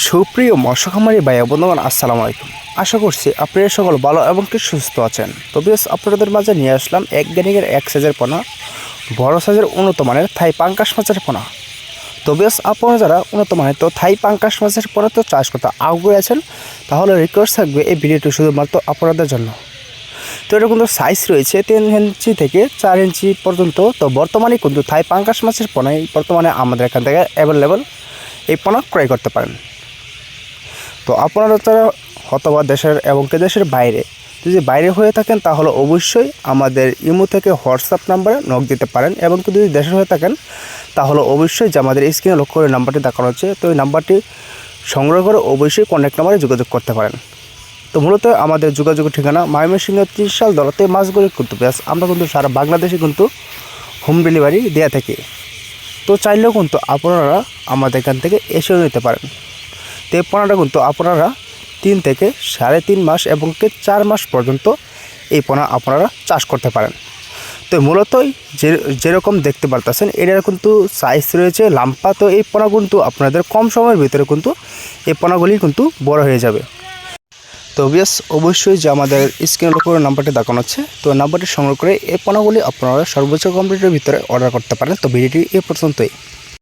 সুপ্রিয় মৎস্য খামারি ভাইয়া, বন্ধুগণ, আসসালামু আলাইকুম। আশা করছি আপনারা সকল ভালো এবং কি সুস্থ আছেন। তবে আপনাদের মাঝে নিয়ে আসলাম এক গ্যানিকের এক সাইজের পোনা, বড় সাইজের উন্নত মানের থাই পাঙ্কাশ মাছের পোনা। তবে আপনারা যারা উন্নত মানের, তো থাই পাঙ্কাশ মাছের পোনা তো চাষ করতে আগ্রহী আছেন, তাহলে রিকোয়েস্ট থাকবে এই ভিডিওটি শুধুমাত্র আপনাদের জন্য। তো এটা কিন্তু সাইজ রয়েছে, তিন ইঞ্চি থেকে চার ইঞ্চি পর্যন্ত। তো বর্তমানে কিন্তু থাই পাঙ্কাশ মাছের পোনাই বর্তমানে আমাদের এখান থেকে অ্যাভেলেবেল এই পোনা ক্রয় করতে পারেন। তো আপনারা যারা অথবা দেশের এবং দেশের বাইরে যদি বাইরে হয়ে থাকেন, তাহলে অবশ্যই আমাদের ইমো থেকে হোয়াটসঅ্যাপ নাম্বারে নক দিতে পারেন এবং যদি দেশের হয়ে থাকেন, তাহলে অবশ্যই যে আমাদের স্ক্রিনে লক্ষ্য করে নাম্বারটি দেখানো হচ্ছে, তো এই নাম্বারটি সংগ্রহ করে অবশ্যই কন্ট্যাক্ট নাম্বারে যোগাযোগ করতে পারেন। তো মূলত আমাদের যোগাযোগের ঠিকানা ময়মনসিংহ ত্রিশাল দলতে মাছগুলি কিন্তু ব্যাস আমরা কিন্তু সারা বাংলাদেশে কিন্তু হোম ডেলিভারি দেওয়া থাকি। তো চাইলেও কিন্তু আপনারা আমাদের এখান থেকে এসেও নিতে পারেন। পোনাটা কিন্তু আপনারা তিন থেকে সাড়ে তিন মাস এবং চার মাস পর্যন্ত এই পোনা আপনারা চাষ করতে পারেন। তো মূলতই যে, যেরকম দেখতে পারতেছেন, এটার কিন্তু সাইজ রয়েছে লাম্পা, তো এই পোনা কিন্তু আপনাদের কম সময়ের ভিতরে কিন্তু এই পোনাগুলি কিন্তু বড় হয়ে যাবে। তো বিয়াস অবশ্যই যে আমাদের স্ক্রিনের উপর নাম্বারটি দেখানো হচ্ছে, তো নাম্বারটি সংগ্রহ করে এই পোনাগুলি আপনারা সর্বোচ্চ কমপ্লিটের ভিতরে অর্ডার করতে পারেন। তো ভিডিওটি এ পর্যন্তই।